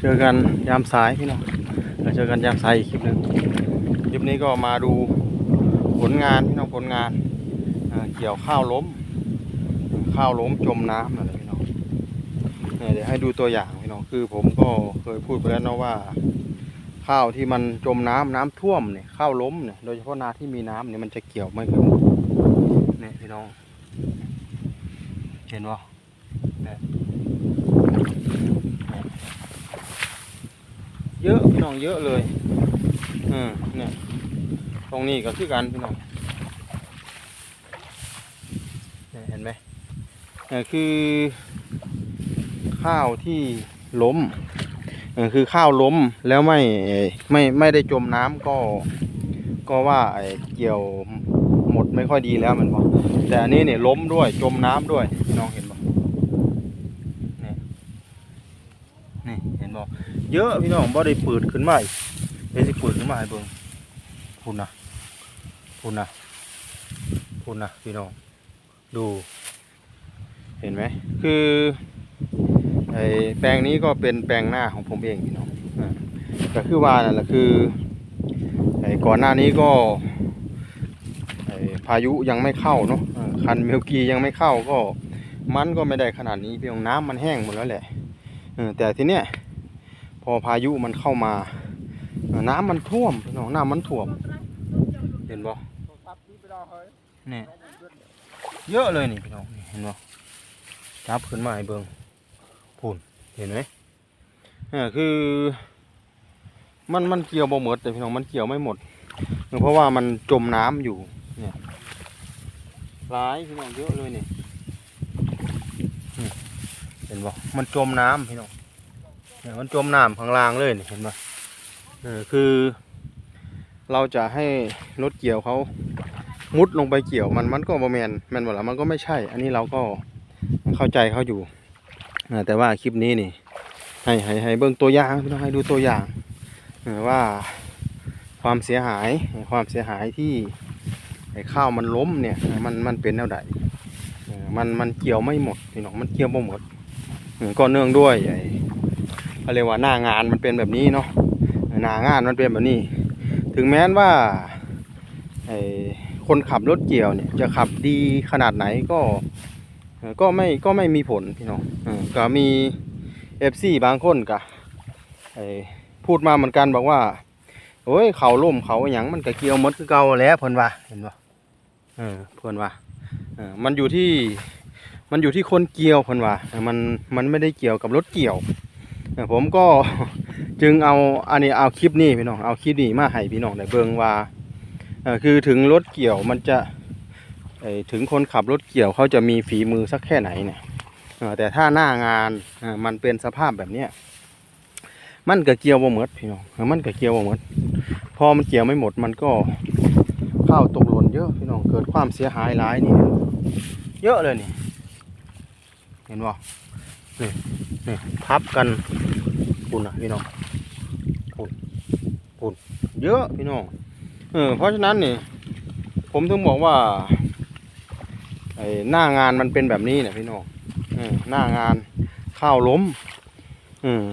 เจอกันยามสายพี่น้องเราเจอกันยามสายอีกคลิปหนึ่งคลิปนี้ก็มาดูผลงานพี่น้องผลงานอ่าเกี่ยวข้าวล้ม ข้าวล้มจมน้ำนะพี่น้องเนี่ยเดี๋ยวให้ดูตัวอย่างพี่น้องคือผมก็เคยพูดไปแล้วนะว่า ข้าวที่มันจมน้ำน้ำท่วมเนี่ยข้าวล้มเนี่ยโดยเฉพาะนาที่มีน้ำเนี่ยมันจะเกี่ยวไม่ค่อยหมดเนี่ยพี่น้อง เห็นป่ะ เยอะพี่น้องเยอะเลยอืมเนี่ยตรงนี้ก็คือกันพี่น้องเนี่ยเห็นไหมเนี่ยคือข้าวที่ล้มคือข้าวล้มแล้วไม่ไม่ไม่ได้จมน้ำก็ ก็ว่าไอ้เกี่ยวหมดไม่ค่อยดีแล้วมันบอกแต่อันนี้เนี่ยล้มด้วยจมน้ำด้วยพี่น้องเห็นนี่เห็นบ่ เยอะพี่น้องบ่ได้ปืดขึ้นมาอีกเดี๋ยวสิปืดขึ้นมาให้เบิ่งพุ่นนะพุ่นนะพุ่นนะพี่น้องดู เห็นไหมคือไอแปลงนี้ก็เป็นแปลงหน้าของผมเองพี่น้องอ่าก็คือว่านั่นแหละคือไอก่อนหน้านี้ก็ไอพายุยังไม่เข้าเนาะคันเมลกียังไม่เข้าก็มันก็ไม่ได้ขนาดนี้พี่น้องน้ำมันแห้งหมดแล้วแหละแต่ทีเนี้ย อพายุมันเข้ามา น้ำมันท่วมพี่น้องน้ำมันท่วม เห็นบ่เนี่ยเยอะเลยนี่พี่น้องเห็นบ่จับขึ้นมาให้เบิ่งพูนเห็นไหมเออคือมันมันเกี่ยวบ่หมดแต่พี่น้องมันเกี่ยวไม่หมด เพราะว่ามันจมน้ำอยู่เนี่ยหลายพี่น้องเยอะเลยนี่เห็นบ่มันจมน้ำพี่น้อง เนี่ยมันจมน้ำข้างล่างเลยนี่เห็นบ่เออคือ เราจะให้รถเกี่ยวเขามุดลงไปเกี่ยวมันมันก็บ่แมนแมนบ่ล่ะมันก็ไม่ใช่ อันนี้เราก็เข้าใจเขาอยู่แต่ว่าคลิปนี้นี่ ให้ให้ให้เบิ่งตัวอย่างพี่น้องให้ดูตัวอย่างว่าความเสียหายความเสียหายที่ไอ้ข้าวมันล้มเนี่ยมันมันเป็นแนวใดมันมันเกี่ยวไม่หมดพี่น้องมันเกี่ยวไม่หมดก็เนื่องด้วยไอ้ เขาเรียกว่าหน้างานมันเป็นแบบนี้เนาะหน้างานมันเป็นแบบนี้ ถึงแม้นว่าไอคนขับรถเกี่ยวเนี่ยจะขับดีขนาดไหนก็ก็ไม่ก็ไม่มีผลพี่น้องก็มีเอฟซีบางคนก็พูดมาเหมือนกันบอกว่าโอ้ยเขาล่มเขาอหย่างมันก็เกี่ยวมดคือเก่าแล้วเพิ่นว่าเห็นปะเออเพิ่นว่าเออมันอยู่ที่มันอยู่ที่คนเกี่ยวเพิ่นว่ามันมันไม่ได้เกี่ยวกับรถเกี่ยว ผมก็จึงเอาอันนี้เอาคลิปนี้พี่น้องเอาคลิปนี้มาให้พี่น้องได้เบิงว่าคือถึงรถเกี่ยวมันจะถึงคนขับรถเกี่ยวเขาจะมีฝีมือสักแค่ไหนเนี่ยแต่ถ้าหน้างานมันเป็นสภาพแบบเนี้ยมันก็เกี่ยวบ่หมือดพี่น้องมันก็เกี่ยวบ่หมือดพอมันเกี่ยวไม่หมดมันก็ข้าวตกหล่นเยอะพี่น้องเกิดความเสียหายหลายนี่เยอะเลยนี่ เห็นบ่นี่นี่ทับกัน ปุ่นอะพี่น้องปุ่นปุ่นเยอะพี่น้องเออเพราะฉะนั้นนี่ผมถึงบอกว่าไอ้หน้างานมันเป็นแบบนี้เนี่ยพี่น้องหน้างานข้าวล้มอืม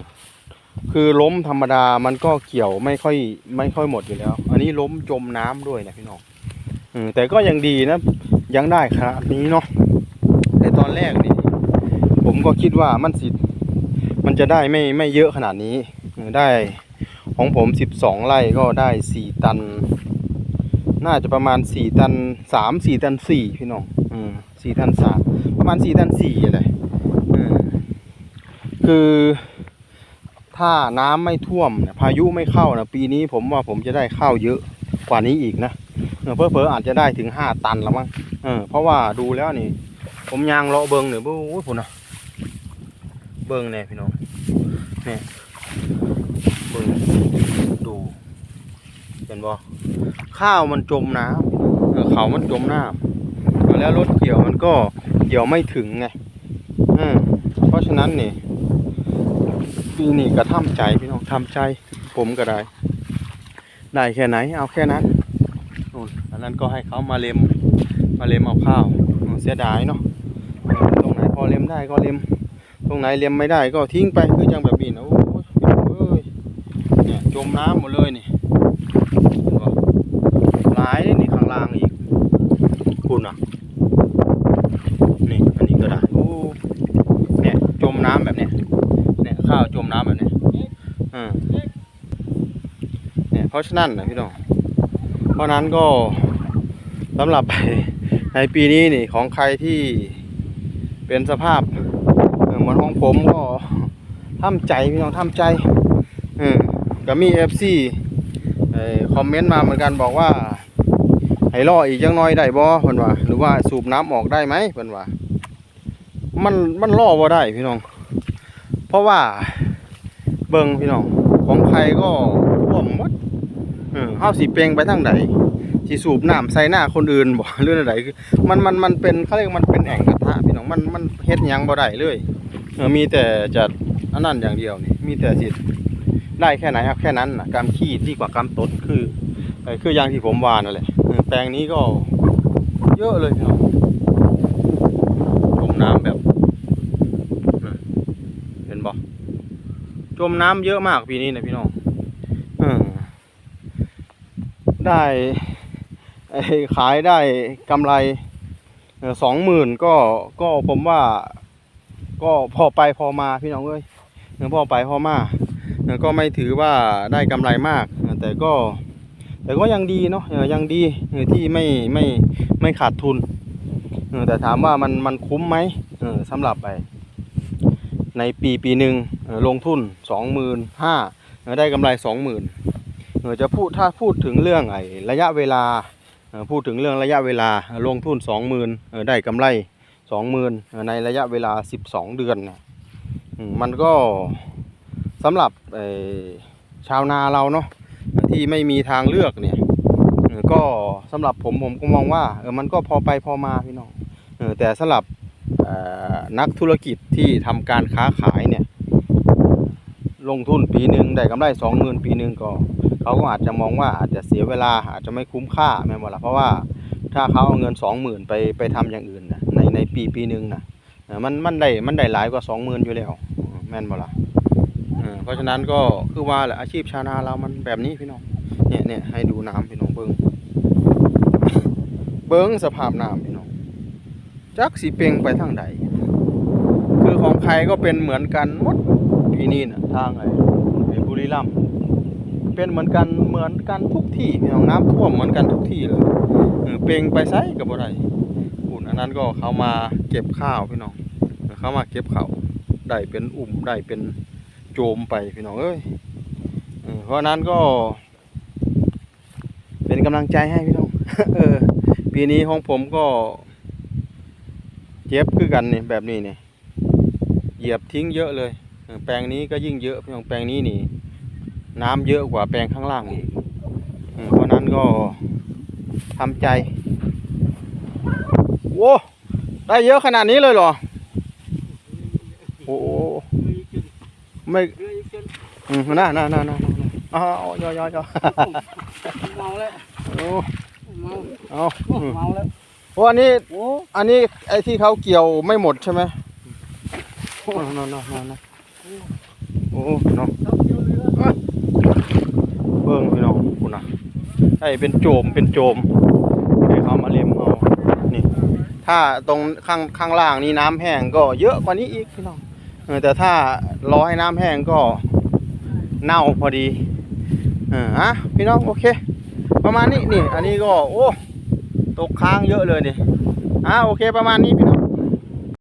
คือล้มธรรมดามันก็เกี่ยวไม่ค่อยไม่ค่อยหมดอยู่แล้ว อันนี้ล้มจมน้ำด้วยนะพี่น้องอืมแต่ก็ยังดีนะ ยังได้ขนาดนี้เนาะแต่ตอนแรกนี่ผมก็คิดว่ามันสิ จะได้ไม่ไม่เยอะขนาดนี้ได้ของผมสิบสองไร่ก็ได้สี่ตัน น่าจะประมาณสี่ตันสามสี่ตันสี่พี่น้องอืมสี่ตันสามประมาณสี่ตันสี่อะไรอืมคือถ้าน้ำไม่ท่วมเนี่ยพายุไม่เข้านะปีนี้ผมว่าผมจะได้ข้าวเยอะกว่านี้อีกนะเออเพอเพออาจจะได้ถึงห้าตันแล้วมั้งเออเพราะว่าดูแล้วนี่ ผมยางเลาะเบิงเนี่ยโอ้ยผมนะเบิงเนี่ยพี่น้อง นี่ยเบิงดูเห็นบ่ข้าวมันจมน้ำเออเขามันจมน้ำแล้วรถเกี่ยวมันก็เกี่ยวไม่ถึงไงอืมเพราะฉะนั้นนี่ปีนี้ก็ทำใจพี่น้องทำใจ ผมก็ได้ได้แค่ไหน เอาแค่นั้นนู่นอันนั้นก็ให้เขามาเล็มมาเล็มเอาข้าวเสียดายเนาะตรงไหนพอเล็มได้ก็เล็ม ตรงไหนเล็มไม่ได้ก็ทิ้งไปคือจังแบบนี้นะโอ้ยเนี่ยจมน้ำหมดเลยนี่หลายเลยนี่ข้างล่างอีกคุณอะนี่อันนี้ก็ได้โอ้เนี่ยจมน้ำแบบเนี้ยเนี่ยข้าวจมน้ำแบบเนี้ยอืมเนี่ยเพราะฉะนั้นนะพี่น้องเพราะนั้นก็สำหรับในปีนี้นี่ของใครที่เป็นสภาพ เหมือนของผมก็ทำใจพี่น้องทำใจเออก็มีเอฟซีคอมเมนต์มาเหมือนกันบอกว่าให้รออีกจังน้อยได้บ่เพิ่นว่า หรือว่าสูบน้ำออกได้ไหมเพิ่นว่า มันมันรอบ่ได้พี่น้อง เพราะว่า เบิ่งพี่น้องของใครก็ท่วมหมดเออเฮาสิเปลงไปทางใดสิสูบน้ำใส่หน้าคนอื่นบ่หรืออันใดคือมันมันมันเป็นเขาเรียกมันเป็นแอ่งกระทะพี่น้องมันมันเฮ็ดยังบ่ได้เลย เออมีแต่จะอันนั้นอย่างเดียวนี่มีแต่สิได้แค่ไหนครับแค่นั้นนะกำขี้ดีกว่ากำตดคือคืออย่างที่ผมวานนั่นแหละแปลงนี้ก็เยอะเลยพี่น้องจมน้ำแบบเห็นบ่จมน้ำเยอะมากปีนี้นะพี่น้องอได้ขายได้กำไรสองหมื่นก็ก็ผมว่า ก็พอไปพอมาพี่น้องเอ้ยเออพอไปพอมาเออก็ไม่ถือว่าได้กำไรมาก แต่ก็ แต่ก็ยังดีเนาะยังดีที่ไม่ไม่ไม่ขาดทุนแต่ถามว่ามันมันคุ้มไหมสำหรับไป ในปีปีหนึ่งลงทุนสองหมื่นห้าได้กำไรสองหมื่นจะพูดถ้าพูดถึงเรื่องไอ้ระยะเวลาพูดถึงเรื่องระยะเวลาลงทุนสองหมื่นได้กำไร สองหมื่นในระยะเวลาสิบสองเดือนเนี่ยมันก็สำหรับชาวนาเราเนาะที่ไม่มีทางเลือกเนี่ยก็สำหรับผมผมก็มองว่าเออมันก็พอไปพอมาพี่น้องแต่สำหรับนักธุรกิจที่ทำการค้าขายเนี่ยลงทุนปีหนึ่งได้กำไรสองหมื่นปีหนึ่งก็เขาก็อาจจะมองว่าอาจจะเสียเวลาอาจจะไม่คุ้มค่าแม่นบ่ละเพราะว่าถ้าเขาเอาเงินสองหมื่นไปไปทำอย่างอื่น ในในปีปีหนึ่งนะมันมันได้มันได้หลายกว่าสองหมื่นอยู่แล้วแม่นบ่ล่ะเพราะฉะนั้นก็คือว่าแหละอาชีพชาวนาเรามันแบบนี้พี่น้องเนี่ยเนี่ยให้ดูน้ำพี่น้องเบิ้งเบิ้งสภาพน้ำพี่น้องจักสีเปงไปทางใดคือของใครก็เป็นเหมือนกันหมดปีนี้นะทางไอ้บุรีรัมย์เป็นเหมือนกันเหมือนกันทุกที่พี่น้องน้ำท่วมเหมือนกันทุกที่เลยเปงไปไสกับอะไร อันนั้นก็เขามาเก็บข้าวพี่น้องเขามาเก็บเขาได้เป็นอุ่มได้เป็นโจมไปพี่น้องเอ้ยเพราะนั้นก็ เป็นกำลังใจให้พี่น้องเออปีนี้ของผมก็เจ็บคือกันนี่แบบนี้เนี่ยเหยียบทิ้งเยอะเลย แปลงนี้ก็ยิ่งเยอะพี่น้องแปลงนี้นี่ น้ำเยอะกว่าแปลงข้างล่างอีกเพราะฉะนั้นก็ทำใจ โว้ได้เยอะขนาดนี้เลยเหรอ โอ้โหไม่อืมน่าน่าน่าน่าอ๋อย่อย่อย่อเมาแล้วโอ้เมาเอาอืมเมาแล้วโอ้อันนี้โอ้อันนี้ไอ้ที่เขาเกี่ยวไม่หมดใช่ไหมโอ้นอนนอนนอนโอ้เนาะทับเดียวเลยนะเบิ่งพี่น้องคุณน่ะไอ้เป็นโจมเป็นโจมให้เขามาเล็มเอานี่ ถ้าตรงข้างข้างล่างนี่น้ำแห้งก็เยอะกว่านี้อีกพี่น้องแต่ถ้ารอให้น้ำแห้งก็เน่าพอดีเออฮะพี่น้องโอเค ประมาณนี้นี่ อันนี้ก็โอ้ตกค้างเยอะเลยนี่อ่าโอเคประมาณนี้พี่น้อง